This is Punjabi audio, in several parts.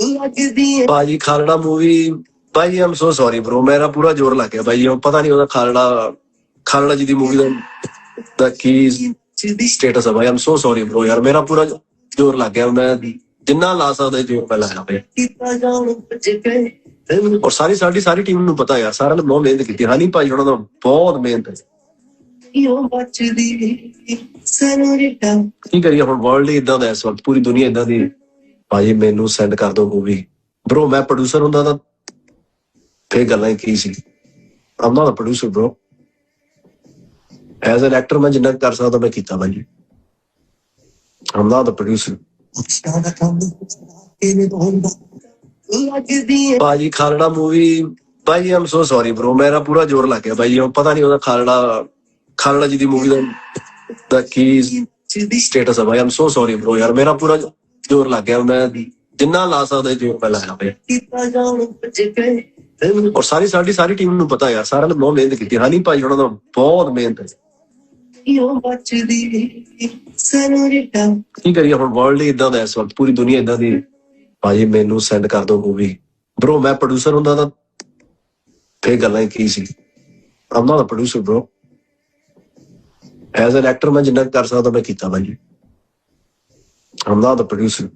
ਲੱਗਦੀ ਏ ਭਾਜੀ ਖਾਲੜਾ ਮੂਵੀ ਭਾਈ ਆਮ ਸੋ ਸੌਰੀ ਬ్రో ਮੇਰਾ ਪੂਰਾ ਜ਼ੋਰ ਲੱਗ ਗਿਆ ਭਾਈ ਉਹ ਪਤਾ ਨਹੀਂ ਉਹਦਾ ਖਾਲੜਾ ਖਾਲੜਾ ਜੀ ਦੀ ਮੂਵੀ ਦਾ ਦਾ ਕੀ ਸਟੇਟਸ ਹੈ ਭਾਈ ਆਮ ਸੋ ਸੌਰੀ ਬ్రో ਯਾਰ, ਮੇਰਾ ਪੂਰਾ ਜ਼ੋਰ ਲੱਗ ਗਿਆ, ਮੈਂ ਜਿੰਨਾ ਲਾ ਸਕਦਾ ਜੋ ਮੈਂ ਲਾਇਆ ਭਾਈ। ਔਰ ਸਾਰੀ ਸਾਡੀ ਸਾਰੀ ਟੀਮ ਨੂੰ ਪਤਾ ਯਾਰ, ਸਾਰਿਆਂ ਨੇ ਬਹੁਤ ਮਿਹਨਤ ਕੀਤੀ, ਹਨੀ ਭਾਈ ਉਹਨਾਂ ਦਾ ਬਹੁਤ ਮਿਹਨਤ ਹੈ। ਕੀ ਕਰੀਏ ਹੁਣ ਵਰਲਡ ਇਦਾਂ ਦਾ ਇਸ ਵਕਤ ਪੂਰੀ ਦੁਨੀਆ ਇਦਾਂ ਦੀ ਭਾਜੀ ਮੈਨੂੰ ਸੈਂਡ ਕਰ ਦੋ ਮੂਵੀ ਬ్రో ਮੈਂ ਪ੍ਰੋਡਿਊਸਰ ਹੁੰਦਾ ਤਾਂ ਫੇਰ ਗੱਲਾਂ ਕੀ ਸੀ? I'm not a producer as an actor ਮੈਂ ਜਿੰਨਾ ਕਰ ਸਕਦਾ ਮੈਂ ਕੀਤਾ ਭਾਜੀ I'm not a producer Khalra movie ਭਾਜੀ ਆਮ ਸੋ ਸੌਰੀ ਬ్రో ਮੇਰਾ ਪੂਰਾ ਜ਼ੋਰ ਲੱਗ ਗਿਆ ਭਾਜੀ ਉਹ ਪਤਾ ਨਹੀਂ ਉਹਦਾ ਖਾਲੜਾ ਖਾਲੜਾ ਜੀ ਦੀ ਮੂਵੀ ਦਾ ਕੀ ਸਟੇਟਸ ਹੈ ਭਾਈ। ਆਮ ਸੋ ਸੌਰੀ ਬ్రో ਯਾਰ, ਮੇਰਾ ਪੂਰਾ ਜ਼ੋਰ ਲੱਗ ਗਿਆ ਮੈਂ ਜਿੰਨਾ ਲਾ ਸਕਦਾ ਜੋ ਮੈਂ ਲਾਇਆ ਤੈਨੂੰ ਔਰ ਸਾਰੀ ਸਾਡੀ ਸਾਰੀ ਟੀਮ ਨੂੰ ਪਤਾ ਯਾਰ ਸਾਰਿਆਂ ਨੇ ਬਹੁਤ ਮਿਹਨਤ ਕੀਤੀ। ਹਨੀ ਭਾਈ ਉਹਨਾਂ ਦਾ ਬਹੁਤ ਮਿਹਨਤ ਹੈ। ਕੀ ਕਰੀਏ ਹੁਣ ਵਰਲਡ ਹੀ ਇਦਾਂ ਦਾ ਇਸ ਵਕਤ ਪੂਰੀ ਦੁਨੀਆ ਇਦਾਂ ਦੀ ਭਾਜੀ ਮੈਨੂੰ ਸੈਂਡ ਕਰ ਦਿਓ ਮੂਵੀ ਬ్రో ਮੈਂ ਪ੍ਰੋਡਿਊਸਰ ਹੁੰਦਾ ਤਾਂ ਫੇਰ ਗੱਲਾਂ ਕੀ ਸੀ? I'm not a producer bro as an actor ਮੈਂ ਜਿੰਨਾ ਕਰ ਸਕਦਾ ਮੈਂ ਕੀਤਾ ਭਾਜੀ ਆਮ ਨਾਟ ਅ ਪ੍ਰੋਡਿਊਸਰ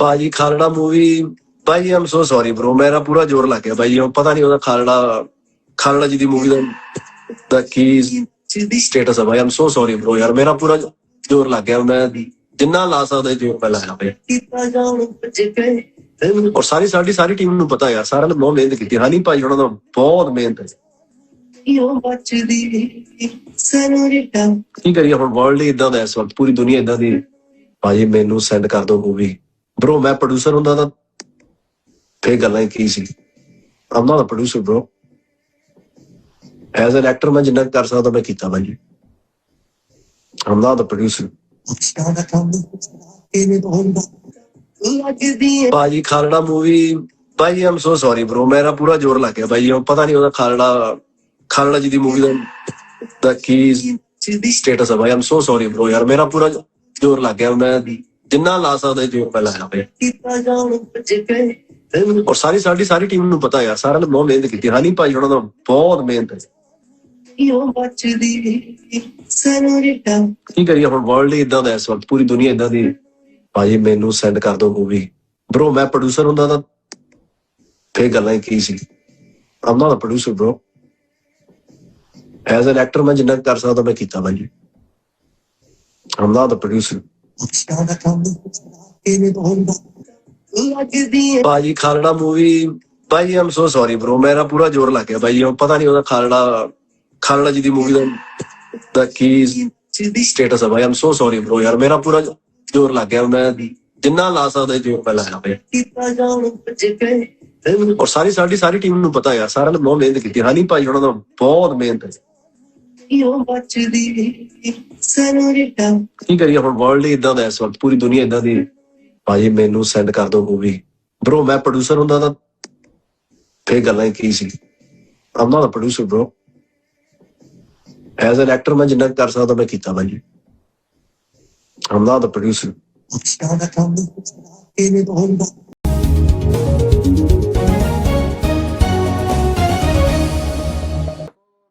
ਭਾਜੀ ਖਾਲੜਾ ਮੂਵੀ ਭਾਈ ਆਮ ਸੋ ਸੌਰੀ ਬ్రో ਮੇਰਾ ਪੂਰਾ ਜ਼ੋਰ ਲੱਗ ਗਿਆ ਭਾਈ ਉਹ ਪਤਾ ਨਹੀਂ ਉਹਦਾ ਖਾਲੜਾ ਖਾਲੜਾ ਜੀ ਦੀ ਮੂਵੀ ਦਾ ਦਾ ਕੀ ਸਟੇਟਸ ਹੈ ਭਾਈ ਆਮ ਸੋ ਸੌਰੀ ਬ్రో ਯਾਰ ਮੇਰਾ ਪੂਰਾ ਜ਼ੋਰ ਲੱਗ ਗਿਆ ਮੈਂ ਜਿੰਨਾ ਲਾ ਸਕਦਾ ਜੋ ਮੈਂ ਲਾਇਆ ਭਾਈ ਔਰ ਸਾਰੀ ਸਾਡੀ ਸਾਰੀ ਟੀਮ ਨੂੰ ਪਤਾ ਯਾਰ ਸਾਰਿਆਂ ਨੇ ਬਹੁਤ ਮਿਹਨਤ ਕੀਤੀ ਹਨੀ ਭਾਈ ਉਹਨਾਂ ਦਾ ਬਹੁਤ ਮਿਹਨਤ ਹੈ ਕਿਉਂ ਬਚਦੀ ਸੈਨੋਰੀਟਾ ਕੀ ਕਰੀਏ ਹੁਣ ਵਰਲਡ ਇਦਾਂ ਦਾ ਇਸ ਵਕਤ ਪੂਰੀ ਦੁਨੀਆ ਇਦਾਂ ਦੀ ਭਾਜੀ, ਮੈਨੂੰ ਸੈਂਡ ਕਰ ਦਿਓ ਮੂਵੀ ਬ్రో ਮੈਂ ਪ੍ਰੋਡਿਊਸਰ ਹੁੰਦਾ ਤਾਂ ਫੇ ਗੱਲਾਂ ਕੀ ਸੀ? I'm not producer bro as an actor ਮੈਂ ਜਿੰਨਾ ਕਰ ਸਕਦਾ, ਮੈਂ ਕੀਤਾ ਭਾਜੀ। ਆਮ ਨਾਟ ਪ੍ਰੋਡਿਊਸਰ ਭਾਜੀ, ਖਾਲੜਾ ਮੂਵੀ ਭਾਜੀ ਆਮ ਸੋ ਸੌਰੀ ਬ్రో ਮੇਰਾ ਪੂਰਾ ਜ਼ੋਰ ਲੱਗ ਗਿਆ, ਭਾਜੀ। ਪਤਾ ਨਹੀਂ ਉਹਦਾ ਖਾਲੜਾ ਖਾਲੜਾ ਜੀ ਦੀ ਮੂਵੀ ਦਾ ਦਾ ਕੀ ਸਟੇਟਸ ਹੈ ਭਾਈ ਆਮ ਸੋ ਸੌਰੀ ਬ్రో ਯਾਰ, ਮੇਰਾ ਪੂਰਾ ਜੋਰ ਲੱਗ ਗਿਆ। ਮੈਂ ਜਿੰਨਾ ਲਾ ਸਕਦਾ ਜੋਰ ਮੈਂ ਲਾਇਆ ਪਿਆ। ਔਰ ਸਾਰੀ ਸਾਡੀ ਸਾਰੀ ਟੀਮ ਨੂੰ ਪਤਾ ਯਾਰ, ਸਾਰਿਆਂ ਨੇ ਬਹੁਤ ਮਿਹਨਤ ਕੀਤੀ। ਹਾਨੀ ਭਾਈ ਉਹਨਾਂ ਦਾ ਬਹੁਤ ਮਿਹਨਤ ਹੈ। ਕੀ ਕਰੀਏ ਹੁਣ ਵਰਲਡ ਇਦਾਂ ਦਾ ਇਸ ਵਕਤ ਪੂਰੀ ਦੁਨੀਆ ਇਦਾਂ ਦੀ। ਭਾਜੀ ਮੈਨੂੰ ਸੈਂਡ ਕਰ ਦਿਓ ਮੂਵੀ ਬ్రో ਮੈਂ ਪ੍ਰੋਡਿਊਸਰ ਹੁੰਦਾ ਤਾਂ ਫੇਰ ਗੱਲਾਂ ਕੀ ਸੀ? I'm not a producer bro as an actor ਮੈਂ ਜਿੰਨਾ ਕਰ ਸਕਦਾ, ਮੈਂ ਕੀਤਾ ਭਾਜੀ। ਆਮ ਨਾਟ ਪ੍ਰੋਡਿਊਸਰ ਭਾਜੀ, ਖਾਲੜਾ ਮੂਵੀ ਭਾਈ ਆਮ ਸੋ ਸੌਰੀ ਬ్రో ਮੇਰਾ ਪੂਰਾ ਜ਼ੋਰ ਲੱਗ ਗਿਆ ਭਾਈ ਉਹ ਪਤਾ ਨਹੀਂ ਉਹਦਾ ਖਾਲੜਾ ਖਾਲੜਾ ਜੀ ਦੀ ਮੂਵੀ ਦਾ ਦਾ ਕੀ ਸਟੇਟਸ ਹੈ ਭਾਈ ਆਮ ਸੋ ਸੌਰੀ ਬ్రో ਯਾਰ, ਮੇਰਾ ਪੂਰਾ ਜ਼ੋਰ ਲੱਗ ਗਿਆ। ਮੈਂ ਜਿੰਨਾ ਲਾ ਸਕਦਾ ਜੋ ਮੈਂ ਲਾਇਆ ਭਾਈ ਔਰ ਸਾਰੀ ਸਾਡੀ ਸਾਰੀ ਟੀਮ ਨੂੰ ਪਤਾ ਯਾਰ, ਸਾਰਿਆਂ ਨੇ ਬਹੁਤ ਮਿਹਨਤ ਕੀਤੀ। ਹਨੀ ਭਾਈ ਉਹਨਾਂ ਦਾ ਬਹੁਤ ਮਿਹਨਤ। ਹੈ ਕਿਉਂ ਬਚਦੀ ਸੈਨੋਰੀਟਾ ਕੀ ਕਰੀਏ ਹੁਣ ਵਰਲਡ ਹੀ ਇਦਾਂ ਦਾ ਇਸ ਵਕਤ ਪੂਰੀ ਦੁਨੀਆ ਇਦਾਂ ਦੀ। ਭਾਜੀ ਮੈਨੂੰ ਸੈਂਡ ਕਰ ਦਿਓ ਮੂਵੀ ਬ్రో ਮੈਂ ਪ੍ਰੋਡਿਊਸਰ ਹੁੰਦਾ ਤਾਂ ਫੇਰ ਗੱਲਾਂ ਕੀ ਸੀ? I'm not a producer bro as an actor ਮੈਂ ਜਿੰਨਾ ਕਰ ਸਕਦਾ ਮੈਂ ਕੀਤਾ ਭਾਜੀ। ਆਮ ਨਾਟ ਅ ਪ੍ਰੋਡਿਊਸਰ ਕੰਮ ਕਿਵੇਂ ਹੁੰਦਾ।